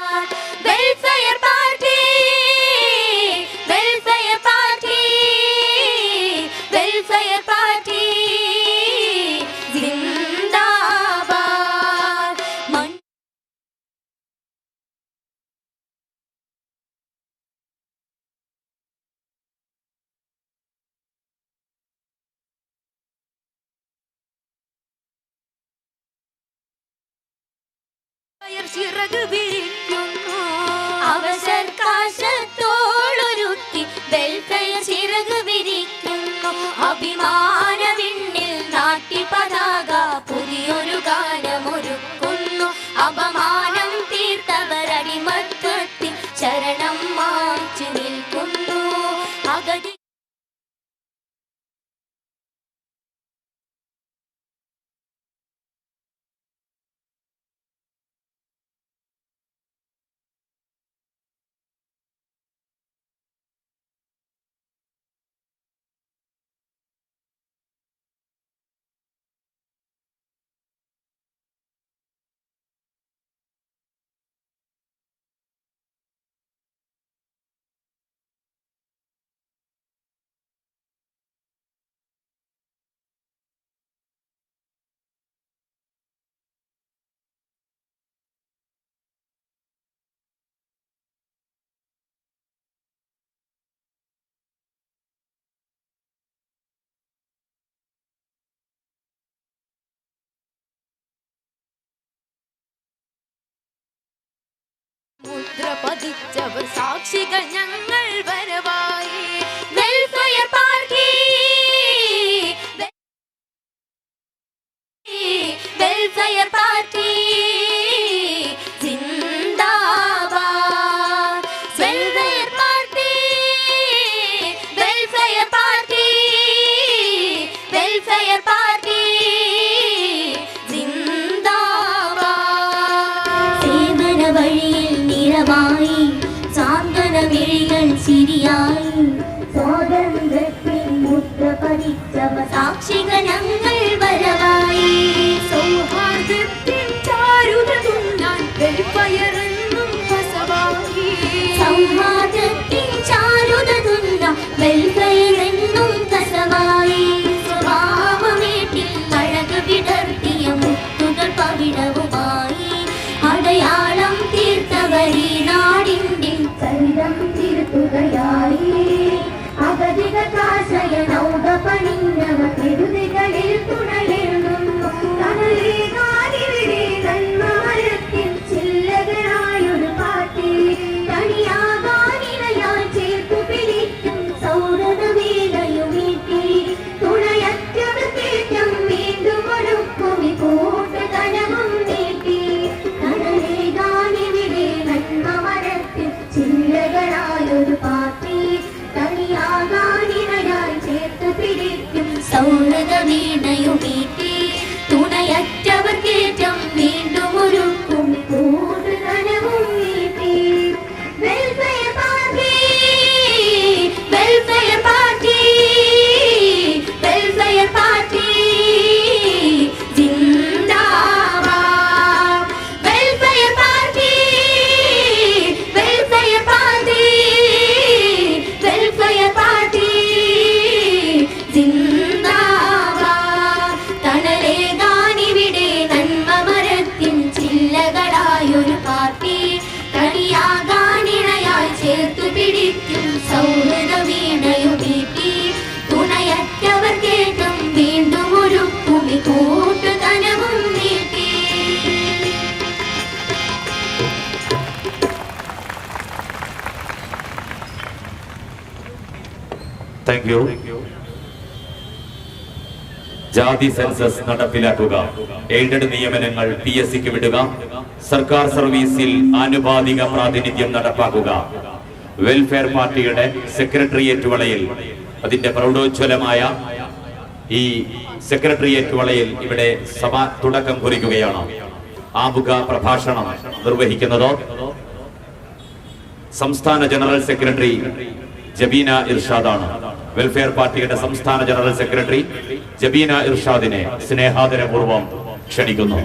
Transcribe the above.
Welfare ചിറക് വിരിക്കുന്നു അവസർക്കാശത്തോളൊരുക്കി welfare ചിറക് വിരിക്കുന്നു. അഭിമാന വിണ്ണിൽ നാട്ടി പതാക പുതിയൊരു ഗാനമൊരുക്കുന്നു. അപമാനം തീർത്തവരടിമത്വത്തിൽ ചരണം മാറ്റി നിൽക്കുന്നു. അഗതി മുദ്ര പതിച്ചവർ സാക്ഷികൾ ഞങ്ങൾ വരവായി சிறியாய் சுதந்திரத்தின் முத்த பதித்தவ சாட்சிகள் തിരുത്തുകയായി അഗതികാശയ നൗക പിടിക്കും സൗഹൃദ ജാതി സെൻസസ് നടപ്പിലാക്കുക. എയ്ഡഡ് നിയമനങ്ങൾ പി എസ് സിക്ക് വിടുക. സർക്കാർ സർവീസിൽ ആനുപാതിക പ്രാതിനിധ്യം നടപ്പാക്കുക. വെൽഫെയർ പാർട്ടിയുടെ സെക്രട്ടേറിയറ്റ് വളയിൽ അതിന്റെ പ്രൗഢോജ്വലമായ ഈ സെക്രട്ടേറിയറ്റ് വളയിൽ ഇവിടെ സഭ തുടക്കം കുറിക്കുകയാണ്. ആമുഖ പ്രഭാഷണം നിർവഹിക്കുന്നത് സംസ്ഥാന ജനറൽ സെക്രട്ടറി ജബീന ഇർഷാദാണ്. വെൽഫെയർ പാർട്ടിയുടെ സംസ്ഥാന ജനറൽ സെക്രട്ടറി ജബീന ഇർഷാദിനെ സ്നേഹാദരപൂർവം ക്ഷണിക്കുന്നു.